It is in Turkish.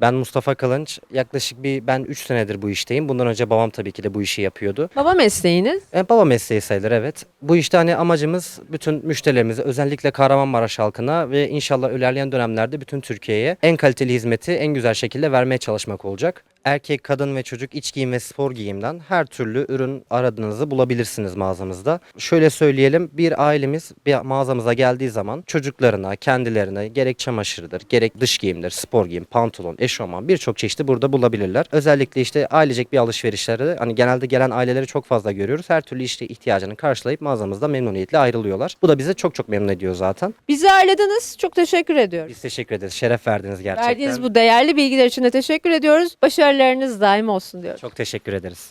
Ben Mustafa Kılınç. Yaklaşık bir ben 3 senedir bu işteyim. Bundan önce babam tabii ki de bu işi yapıyordu. Baba mesleğiniz. E, baba mesleği sayılır evet. Bu işte hani amacımız bütün müşterilerimize özellikle Kahramanmaraş halkına ve inşallah ilerleyen dönemlerde bütün Türkiye'ye en kaliteli hizmeti en güzel şekilde vermeye çalışmak olacak. Erkek, kadın ve çocuk iç giyim ve spor giyimden her türlü ürün aradığınızı bulabilirsiniz mağazamızda. Şöyle söyleyelim bir ailemiz bir mağazamıza geldiği zaman çocuklarına, kendilerine gerek çamaşırıdır, gerek dış giyimdir, spor giyim, pantolon, eşofman birçok çeşidi burada bulabilirler. Özellikle işte ailecek bir alışverişleri hani genelde gelen aileleri çok fazla görüyoruz. Her türlü işte ihtiyacını karşılayıp mağazamızda memnuniyetle ayrılıyorlar. Bu da bizi çok çok memnun ediyor zaten. Bizi ağırladınız. Çok teşekkür ediyoruz. Biz teşekkür ederiz. Şeref verdiniz gerçekten. Verdiğiniz bu değerli bilgiler için de teşekkür ediyoruz. Başarılarınız daim olsun diyoruz. Çok teşekkür ederiz.